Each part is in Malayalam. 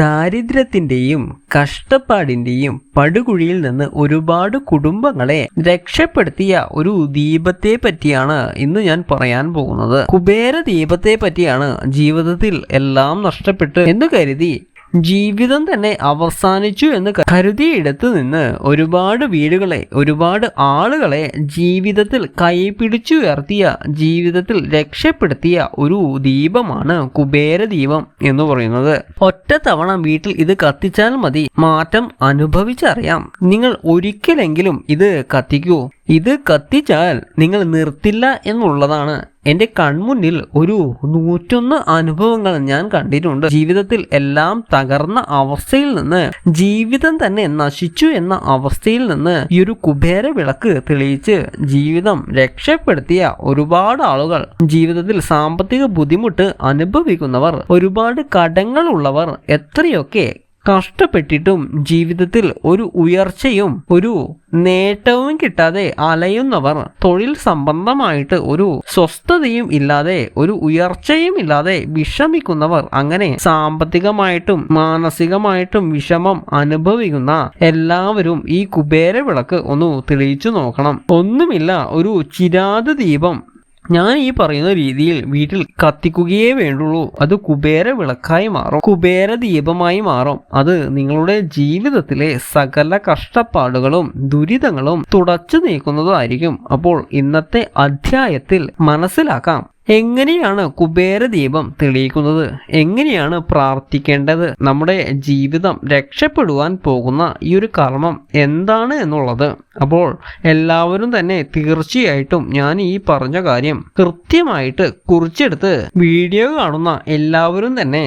ദാരിദ്ര്യത്തിന്റെയും കഷ്ടപ്പാടിന്റെയും പടുകുഴിയിൽ നിന്ന് ഒരുപാട് കുടുംബങ്ങളെ രക്ഷപ്പെടുത്തിയ ഒരു ദീപത്തെ പറ്റിയാണ് ഇന്ന് ഞാൻ പറയാൻ പോകുന്നത്. കുബേര ദീപത്തെ പറ്റിയാണ് ജീവിതത്തിൽ എല്ലാം നഷ്ടപ്പെട്ട് എന്ന് കരുതി ജീവിതം തന്നെ അവസാനിച്ചു എന്ന് കരുതിയിടത്ത് നിന്ന് ഒരുപാട് വീടുകളെ ഒരുപാട് ആളുകളെ ജീവിതത്തിൽ കൈപിടിച്ചു ഉയർത്തിയ ജീവിതത്തിൽ രക്ഷപ്പെടുത്തിയ ഒരു ദീപമാണ് കുബേര ദീപം എന്ന് പറയുന്നത്. ഒറ്റ തവണ വീട്ടിൽ ഇത് കത്തിച്ചാൽ മതി. മാറ്റം അനുഭവിച്ചറിയാം. നിങ്ങൾ ഒരിക്കലെങ്കിലും ഇത് കത്തിക്കൂ. ഇത് കത്തിച്ചാൽ നിങ്ങൾ നിർത്തില്ല എന്നുള്ളതാണ്. എന്റെ കൺമുന്നിൽ ഒരു നൂറ്റൊന്ന് അനുഭവങ്ങൾ ഞാൻ കണ്ടിട്ടുണ്ട്. ജീവിതത്തിൽ എല്ലാം തകർന്ന അവസ്ഥയിൽ നിന്ന് ജീവിതം തന്നെ നശിച്ചു എന്ന അവസ്ഥയിൽ നിന്ന് ഈ ഒരു കുബേര വിളക്ക് തെളിയിച്ച് ജീവിതം രക്ഷപ്പെടുത്തിയ ഒരുപാട് ആളുകൾ ജീവിതത്തിൽ സാമ്പത്തിക ബുദ്ധിമുട്ട് അനുഭവിക്കുന്നവർ ഒരുപാട് കടങ്ങളുള്ളവർ എത്രയൊക്കെ കഷ്ടപ്പെട്ടിട്ടും ജീവിതത്തിൽ ഒരു ഉയർച്ചയും ഒരു നേട്ടവും കിട്ടാതെ അലയുന്നവർ തൊഴിൽ സംബന്ധമായിട്ട് ഒരു സ്വസ്ഥതയും ഇല്ലാതെ ഒരു ഉയർച്ചയും ഇല്ലാതെ വിഷമിക്കുന്നവർ അങ്ങനെ സാമ്പത്തികമായിട്ടും മാനസികമായിട്ടും വിഷമം അനുഭവിക്കുന്ന എല്ലാവരും ഈ കുബേര വിളക്ക് ഒന്ന് തെളിയിച്ചു നോക്കണം. ഒന്നുമില്ല ഒരു ചിരാത ദീപം ഞാൻ ഈ പറയുന്ന രീതിയിൽ വീട്ടിൽ കത്തിക്കുകയേ വേണ്ടുള്ളൂ. അത് കുബേര വിളക്കായി മാറും. കുബേര ദീപമായി മാറും. അത് നിങ്ങളുടെ ജീവിതത്തിലെ സകല കഷ്ടപ്പാടുകളും ദുരിതങ്ങളും തുടച്ചു നീക്കുന്നതായിരിക്കും. അപ്പോൾ ഇന്നത്തെ അധ്യായത്തിൽ മനസ്സിലാക്കാം. എങ്ങനെയാണ് കുബേര ദീപം തെളിയിക്കുന്നത്? എങ്ങനെയാണ് പ്രാർത്ഥിക്കേണ്ടത്? നമ്മുടെ ജീവിതം രക്ഷപ്പെടുവാൻ പോകുന്ന ഈ ഒരു കർമ്മം എന്താണ് എന്നുള്ളത്? അപ്പോൾ എല്ലാവരും തന്നെ തീർച്ചയായിട്ടും ഞാൻ ഈ പറഞ്ഞ കാര്യം കൃത്യമായിട്ട് കുറിച്ചെടുത്ത് വീഡിയോ കാണുന്ന എല്ലാവരും തന്നെ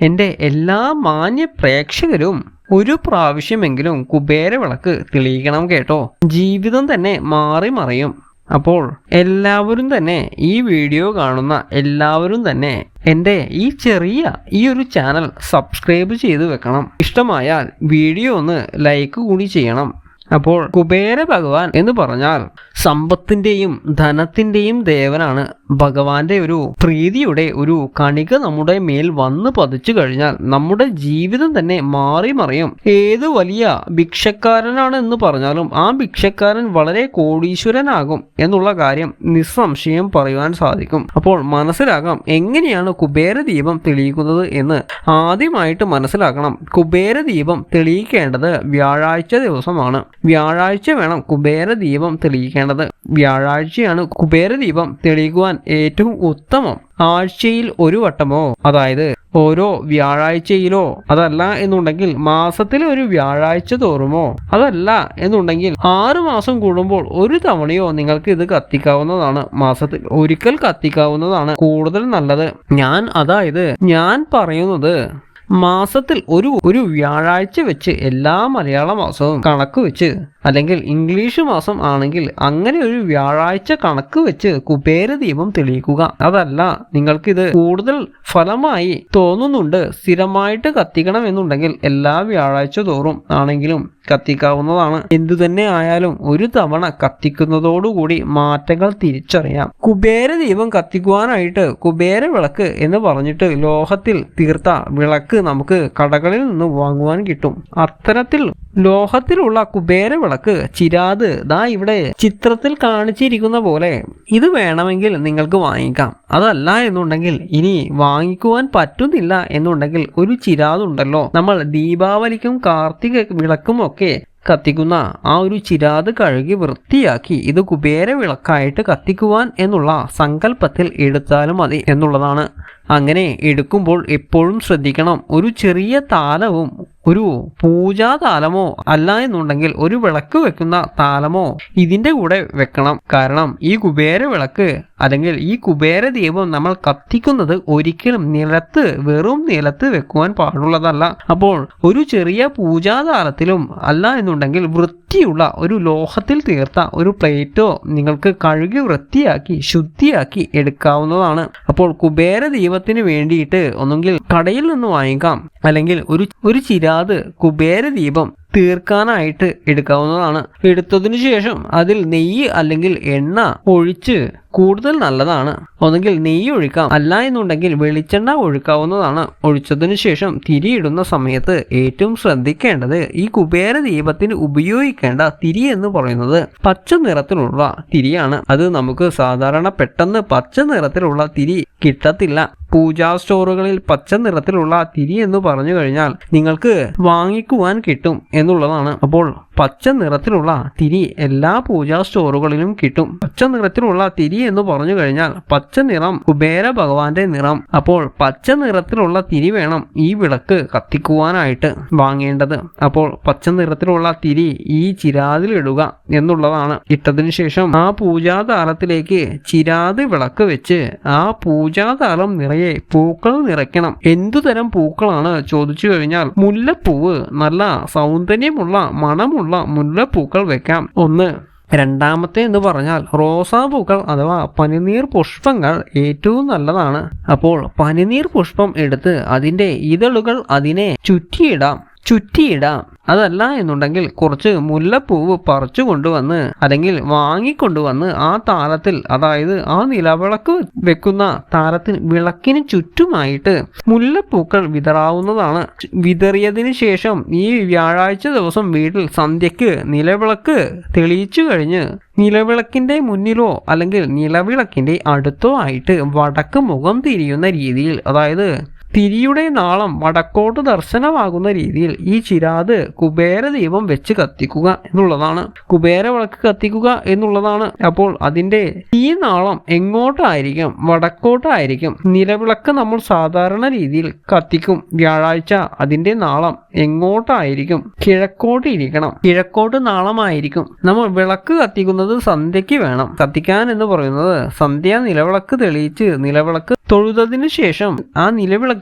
എന്റെ എല്ലാ മാന്യ പ്രേക്ഷകരും ഒരു പ്രാവശ്യമെങ്കിലും കുബേര വിളക്ക് തെളിയിക്കണം കേട്ടോ. ജീവിതം തന്നെ മാറി മറിയും. അപ്പോൾ എല്ലാവരും തന്നെ ഈ വീഡിയോ കാണുന്ന എല്ലാവരും തന്നെ എന്റെ ഈ ചെറിയ ഈ ഒരു ചാനൽ സബ്സ്ക്രൈബ് ചെയ്ത് വെക്കണം. ഇഷ്ടമായാൽ വീഡിയോ ഒന്ന് ലൈക്ക് കൂടി ചെയ്യണം. അപ്പോൾ കുബേര ഭഗവാൻ എന്ന് പറഞ്ഞാൽ സമ്പത്തിന്റെയും ധനത്തിന്റെയും ദേവനാണ്. ഭഗവാന്റെ ഒരു പ്രീതിയുടെ ഒരു കണിക നമ്മുടെ മേൽ വന്ന് പതിച്ചു കഴിഞ്ഞാൽ നമ്മുടെ ജീവിതം തന്നെ മാറി മറിയും. ഏത് വലിയ ഭിക്ഷക്കാരനാണ് എന്ന് പറഞ്ഞാലും ആ ഭിക്ഷക്കാരൻ വളരെ കോടീശ്വരനാകും എന്നുള്ള കാര്യം നിസ്സംശയം പറയുവാൻ സാധിക്കും. അപ്പോൾ മനസ്സിലാകാം എങ്ങനെയാണ് കുബേര ദീപം തെളിയിക്കുന്നത് എന്ന്. ആദ്യമായിട്ട് മനസ്സിലാക്കണം കുബേര ദീപം തെളിയിക്കേണ്ടത് വ്യാഴാഴ്ച ദിവസമാണ്. വ്യാഴാഴ്ച വേണം കുബേരദീപം തെളിയിക്കേണ്ടത്. വ്യാഴാഴ്ചയാണ് കുബേരദീപം തെളിയിക്കുവാൻ ഏറ്റവും ഉത്തമം ആഴ്ചയിൽ ഒരു വട്ടമോ? അതായത് ഓരോ വ്യാഴാഴ്ചയിലോ? അതല്ല എന്നുണ്ടെങ്കിൽ മാസത്തിൽ ഒരു വ്യാഴാഴ്ച തോറുമോ? അതല്ല എന്നുണ്ടെങ്കിൽ ആറ് മാസം കൂടുമ്പോൾ ഒരു തവണയോ നിങ്ങൾക്ക് ഇത് കത്തിക്കാവുന്നതാണ്. മാസത്തിൽ ഒരിക്കൽ കത്തിക്കാവുന്നതാണ് കൂടുതൽ നല്ലത്. ഞാൻ അതായത് ഞാൻ പറയുന്നത് മാസത്തിൽ ഒരു ഒരു വ്യാഴാഴ്ച വെച്ച് എല്ലാ മലയാള മാസവും കണക്ക് വെച്ച് അല്ലെങ്കിൽ ഇംഗ്ലീഷ് മാസം ആണെങ്കിൽ അങ്ങനെ ഒരു വ്യാഴാഴ്ച കണക്ക് വെച്ച് കുബേര ദീപം തെളിയിക്കുക. അതല്ല നിങ്ങൾക്കിത് കൂടുതൽ ഫലമായി തോന്നുന്നുണ്ട് സ്ഥിരമായിട്ട് കത്തിക്കണം എന്നുണ്ടെങ്കിൽ എല്ലാ വ്യാഴാഴ്ച തോറും ആണെങ്കിലും കത്തിക്കാവുന്നതാണ്. എന്തു തന്നെ ആയാലും ഒരു തവണ കത്തിക്കുന്നതോടുകൂടി മാറ്റങ്ങൾ തിരിച്ചറിയാം. കുബേര ദീപം കത്തിക്കുവാനായിട്ട് കുബേര വിളക്ക് എന്ന് പറഞ്ഞിട്ട് ലോഹത്തിൽ തീർത്ത വിളക്ക് നമുക്ക് കടകളിൽ നിന്ന് വാങ്ങുവാൻ കിട്ടും. അത്തരത്തിൽ ലോഹത്തിലുള്ള കുബേര വിളക്ക് ചിരാത് ദാ ഇവിടെ ചിത്രത്തിൽ കാണിച്ചിരിക്കുന്ന പോലെ ഇത് വേണമെങ്കിൽ നിങ്ങൾക്ക് വാങ്ങിക്കാം. അതല്ല എന്നുണ്ടെങ്കിൽ ഇനി വാങ്ങിക്കുവാൻ പറ്റുന്നില്ല എന്നുണ്ടെങ്കിൽ ഒരു ചിരാതുണ്ടല്ലോ. നമ്മൾ ദീപാവലിക്കും കാർത്തിക വിളക്കും ഒക്കെ കത്തിക്കുന്ന ആ ഒരു ചിരാത് കഴുകി വൃത്തിയാക്കി ഇത് കുബേര വിളക്കായിട്ട് കത്തിക്കുവാൻ എന്നുള്ള സങ്കല്പത്തിൽ എടുത്താലും മതി എന്നുള്ളതാണ്. അങ്ങനെ എടുക്കുമ്പോൾ എപ്പോഴും ശ്രദ്ധിക്കണം. ഒരു ചെറിയ താലവും ഒരു പൂജാ താലമോ അല്ല എന്നുണ്ടെങ്കിൽ ഒരു വിളക്ക് വെക്കുന്ന താലമോ ഇതിന്റെ കൂടെ വെക്കണം. കാരണം ഈ കുബേര വിളക്ക് അല്ലെങ്കിൽ ഈ കുബേര ദീപം നമ്മൾ കത്തിക്കുന്നത് ഒരിക്കലും നിലത്ത് വെറും നിലത്ത് വെക്കുവാൻ പാടുള്ളതല്ല. അപ്പോൾ ഒരു ചെറിയ പൂജാതാലത്തിലും അല്ല എന്നുണ്ടെങ്കിൽ വൃത്തിയുള്ള ഒരു ലോഹത്തിൽ തീർത്ത ഒരു പ്ലേറ്റോ നിങ്ങൾക്ക് കഴുകി വൃത്തിയാക്കി ശുദ്ധിയാക്കി എടുക്കാവുന്നതാണ്. അപ്പോൾ കുബേര ദീപത്തിന് വേണ്ടിയിട്ട് ഒന്നുകിൽ കടയിൽ നിന്ന് വാങ്ങിക്കാം അല്ലെങ്കിൽ ഒരു ഒരു ചിരാത് കുബേര ദീപം തീർക്കാനായിട്ട് എടുക്കാവുന്നതാണ്. എടുത്തതിനു ശേഷം അതിൽ നെയ്യ് അല്ലെങ്കിൽ എണ്ണ ഒഴിച്ച് കൂടുതൽ നല്ലതാണ്. ഒന്നുകിൽ നെയ്യ് ഒഴിക്കാം. അല്ല എന്നുണ്ടെങ്കിൽ വെളിച്ചെണ്ണ ഒഴിക്കാവുന്നതാണ്. ഒഴിച്ചതിനു ശേഷം തിരിയിടുന്ന സമയത്ത് ഏറ്റവും ശ്രദ്ധിക്കേണ്ടത് ഈ കുബേര ദീപത്തിന് ഉപയോഗിക്കേണ്ട തിരി എന്ന് പറയുന്നത് പച്ച നിറത്തിലുള്ള തിരിയാണ്. അത് നമുക്ക് സാധാരണ പെട്ടെന്ന് പച്ച നിറത്തിലുള്ള തിരി കിട്ടത്തില്ല. പൂജാ സ്റ്റോറുകളിൽ പച്ച നിറത്തിലുള്ള തിരി എന്ന് പറഞ്ഞു കഴിഞ്ഞാൽ നിങ്ങൾക്ക് വാങ്ങിക്കുവാൻ കിട്ടും എന്നുള്ളതാണ്. അപ്പോൾ പച്ച നിറത്തിലുള്ള തിരി എല്ലാ പൂജാ സ്റ്റോറുകളിലും കിട്ടും. പച്ച നിറത്തിലുള്ള തിരി എന്ന് പറഞ്ഞു കഴിഞ്ഞാൽ പച്ച നിറം കുബേര ഭഗവാന്റെ നിറം. അപ്പോൾ പച്ച നിറത്തിലുള്ള തിരി വേണം ഈ വിളക്ക് കത്തിക്കുവാനായിട്ട് വാങ്ങേണ്ടത്. അപ്പോൾ പച്ച നിറത്തിലുള്ള തിരി ഈ ചിരാതിൽ ഇടുക എന്നുള്ളതാണ്. ഇട്ടതിനു ശേഷം ആ പൂജാതാലത്തിലേക്ക് ചിരാത് വിളക്ക് വെച്ച് ആ പൂജാതാലം നിറയെ പൂക്കൾ നിറയ്ക്കണം. എന്തുതരം പൂക്കളാണ് ചോദിച്ചു കഴിഞ്ഞാൽ മുല്ലപ്പൂവ് നല്ല സൗന്ദര്യമുള്ള മണമുള്ള മുല്ലപ്പൂക്കൾ വെക്കാം. ഒന്ന് രണ്ടാമത്തെ എന്ന് പറഞ്ഞാൽ റോസാപ്പൂക്കൾ അഥവാ പനിനീർ പുഷ്പങ്ങൾ ഏറ്റവും നല്ലതാണ്. അപ്പോൾ പനിനീർ പുഷ്പം എടുത്ത് അതിന്റെ ഇതളുകൾ അതിനെ ചുറ്റിയിടാം. ചുറ്റിയിടാം. അതല്ല എന്നുണ്ടെങ്കിൽ കുറച്ച് മുല്ലപ്പൂവ് പറിച്ചു കൊണ്ടുവന്ന് അല്ലെങ്കിൽ വാങ്ങിക്കൊണ്ടുവന്ന് ആ താരത്തിൽ അതായത് ആ നിലവിളക്ക് വെക്കുന്ന താരത്തിന് വിളക്കിന് ചുറ്റുമായിട്ട് മുല്ലപ്പൂക്കൾ വിതറാവുന്നതാണ്. വിതറിയതിന് ശേഷം ഈ വ്യാഴാഴ്ച ദിവസം വീട്ടിൽ സന്ധ്യയ്ക്ക് നിലവിളക്ക് തെളിയിച്ചു കഴിഞ്ഞ് നിലവിളക്കിന്റെ മുന്നിലോ അല്ലെങ്കിൽ നിലവിളക്കിന്റെ അടുത്തോ ആയിട്ട് വടക്ക് മുഖം തിരിയുന്ന രീതിയിൽ അതായത് തിരിയുടെ നാളം വടക്കോട്ട് ദർശനമാകുന്ന രീതിയിൽ ഈ ചിരാത് കുബേര ദീപം വെച്ച് കത്തിക്കുക എന്നുള്ളതാണ്. കുബേര വിളക്ക് കത്തിക്കുക എന്നുള്ളതാണ്. അപ്പോൾ അതിന്റെ ഈ നാളം എങ്ങോട്ടായിരിക്കും? വടക്കോട്ടായിരിക്കും. നിലവിളക്ക് നമ്മൾ സാധാരണ രീതിയിൽ കത്തിക്കും. വ്യാഴാഴ്ച അതിന്റെ നാളം എങ്ങോട്ടായിരിക്കും? കിഴക്കോട്ട് ഇരിക്കണം. കിഴക്കോട്ട് നാളമായിരിക്കും. നമ്മൾ വിളക്ക് കത്തിക്കുന്നത് സന്ധ്യയ്ക്ക് വേണം. കത്തിക്കാൻ എന്ന് പറയുന്നത് സന്ധ്യ നിലവിളക്ക് തെളിയിച്ച് നിലവിളക്ക് തൊഴുതതിനു ശേഷം ആ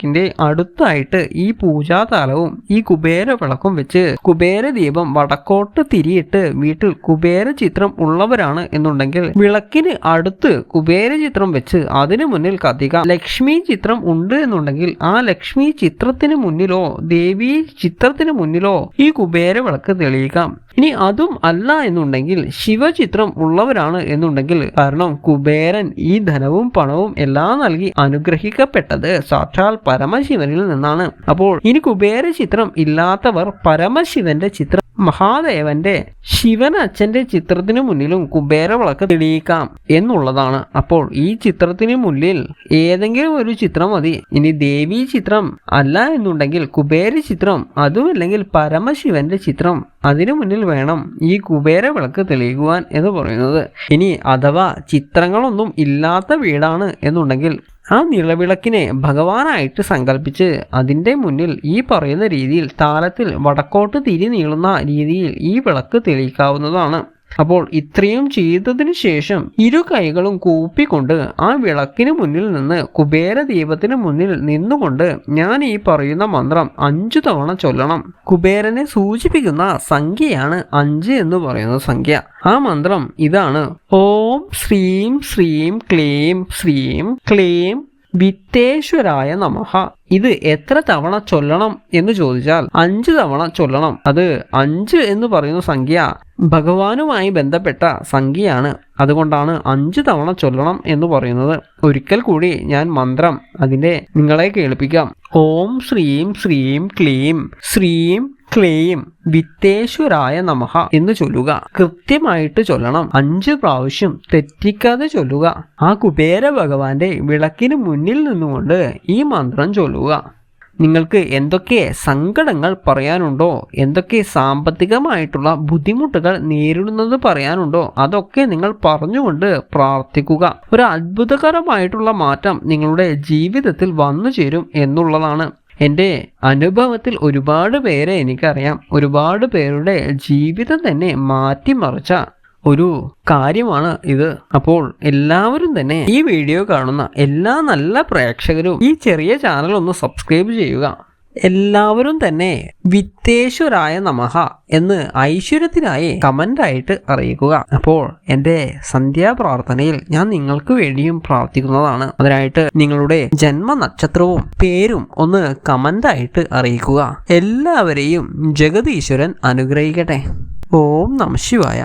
നിലവിളക്കിന്റെ അടുത്തായിട്ട് ഈ പൂജാതാലവും ഈ കുബേര വിളക്കും വെച്ച് കുബേര ദീപം വടക്കോട്ട് തിരിയിട്ട് വീട്ടിൽ കുബേര ചിത്രം ഉള്ളവരാണ് എന്നുണ്ടെങ്കിൽ വിളക്കിന് അടുത്ത് കുബേര ചിത്രം വെച്ച് അതിനു മുന്നിൽ കഥിക ലക്ഷ്മി ചിത്രം ഉണ്ട് എന്നുണ്ടെങ്കിൽ ആ ലക്ഷ്മി ചിത്രത്തിന് മുന്നിലോ ദേവി ചിത്രത്തിന് മുന്നിലോ ഈ കുബേര വിളക്ക് തെളിയിക്കാം. ഇനി അതും അല്ല എന്നുണ്ടെങ്കിൽ ശിവചിത്രം ഉള്ളവരാണ് എന്നുണ്ടെങ്കിൽ കാരണം കുബേരൻ ഈ ധനവും പണവും എല്ലാം നൽകി അനുഗ്രഹിക്കപ്പെട്ടത് സാക്ഷാൽ പരമശിവനിൽ നിന്നാണ്. അപ്പോൾ ഇനി കുബേര ചിത്രം ഇല്ലാത്തവർ പരമശിവന്റെ ചിത്രം മഹാദേവന്റെ ശിവൻ അച്ഛന്റെ ചിത്രത്തിന് മുന്നിലും കുബേര വിളക്ക് തെളിയിക്കാം എന്നുള്ളതാണ്. അപ്പോൾ ഈ ചിത്രത്തിന് മുന്നിൽ ഏതെങ്കിലും ഒരു ചിത്രം മതി. ഇനി ദേവി ചിത്രം അല്ല എന്നുണ്ടെങ്കിൽ കുബേര ചിത്രം അതുമല്ലെങ്കിൽ പരമശിവന്റെ ചിത്രം അതിനു മുന്നിൽ വേണം ഈ കുബേര വിളക്ക് തെളിയിക്കുവാൻ എന്ന് പറയുന്നത്. ഇനി അഥവാ ചിത്രങ്ങളൊന്നും ഇല്ലാത്ത വീടാണ് എന്നുണ്ടെങ്കിൽ ആ നിലവിളക്കിനെ ഭഗവാനായിട്ട് സങ്കല്പിച്ച് അതിന്റെ മുന്നിൽ ഈ പറയുന്ന രീതിയിൽ താലത്തിൽ വടക്കോട്ട് തിരി നീളുന്ന രീതിയിൽ ഈ വിളക്ക് തെളിയിക്കാവുന്നതാണ്. അപ്പോൾ ഇത്രയും ചെയ്തതിനു ശേഷം ഇരു കൈകളും കൂപ്പിക്കൊണ്ട് ആ വിളക്കിന് മുന്നിൽ നിന്ന് കുബേര ദീപത്തിന് മുന്നിൽ നിന്നുകൊണ്ട് ഞാൻ ഈ പറയുന്ന മന്ത്രം അഞ്ചു തവണ ചൊല്ലണം. കുബേരനെ സൂചിപ്പിക്കുന്ന സംഖ്യയാണ് അഞ്ച് എന്ന് പറയുന്ന സംഖ്യ. ആ മന്ത്രം ഇതാണ്. ഓം ശ്രീം ശ്രീം ക്ലീം ശ്രീം ക്ലീം വിത്തേശ്വരായ നമഹ ഇത് എത്ര തവണ ചൊല്ലണം എന്ന് ചോദിച്ചാൽ അഞ്ച് തവണ ചൊല്ലണം. അത് അഞ്ച് എന്ന് പറയുന്ന സംഖ്യ ഭഗവാനുമായി ബന്ധപ്പെട്ട സംഖ്യയാണ്. അതുകൊണ്ടാണ് അഞ്ച് തവണ ചൊല്ലണം എന്ന് പറയുന്നത്. ഒരിക്കൽ കൂടി ഞാൻ മന്ത്രം അതിന്റെ നിങ്ങളെ കേൾപ്പിക്കാം. ഓം ശ്രീം ശ്രീം ക്ലീം ശ്രീം ക്ലെയിം വിത്തേശ്വരായ നമഹ എന്ന് ചൊല്ലുക. കൃത്യമായിട്ട് ചൊല്ലണം. അഞ്ച് പ്രാവശ്യം തെറ്റിക്കാതെ ചൊല്ലുക. ആ കുബേര ഭഗവാന്റെ വിളക്കിന് മുന്നിൽ നിന്നുകൊണ്ട് ഈ മന്ത്രം ചൊല്ലുക. നിങ്ങൾക്ക് എന്തൊക്കെ സങ്കടങ്ങൾ പറയാനുണ്ടോ? എന്തൊക്കെ സാമ്പത്തികമായിട്ടുള്ള ബുദ്ധിമുട്ടുകൾ നേരിടുന്നത് പറയാനുണ്ടോ? അതൊക്കെ നിങ്ങൾ പറഞ്ഞുകൊണ്ട് പ്രാർത്ഥിക്കുക. ഒരു അത്ഭുതകരമായിട്ടുള്ള മാറ്റം നിങ്ങളുടെ ജീവിതത്തിൽ വന്നു ചേരും എന്നുള്ളതാണ്. എന്റെ അനുഭവത്തിൽ ഒരുപാട് പേരെ എനിക്കറിയാം. ഒരുപാട് പേരുടെ ജീവിതം തന്നെ മാറ്റിമറിച്ച ഒരു കാര്യമാണ് ഇത്. അപ്പോൾ എല്ലാവരും തന്നെ ഈ വീഡിയോ കാണുന്ന എല്ലാ നല്ല പ്രേക്ഷകരും ഈ ചെറിയ ചാനൽ ഒന്ന് സബ്സ്ക്രൈബ് ചെയ്യുക. എല്ലാവരും തന്നെ വിത്തേശ്വരായ നമഹ എന്ന് ഐശ്വര്യത്തിനായി കമന്റായിട്ട് അറിയിക്കുക. അപ്പോൾ എന്റെ സന്ധ്യാപ്രാർത്ഥനയിൽ ഞാൻ നിങ്ങൾക്ക് വേണ്ടിയും പ്രാർത്ഥിക്കുന്നതാണ്. അതിനായിട്ട് നിങ്ങളുടെ ജന്മ നക്ഷത്രവും പേരും ഒന്ന് കമന്റായിട്ട് അറിയിക്കുക. എല്ലാവരെയും ജഗതീശ്വരൻ അനുഗ്രഹിക്കട്ടെ. ഓം നമ ശിവായ.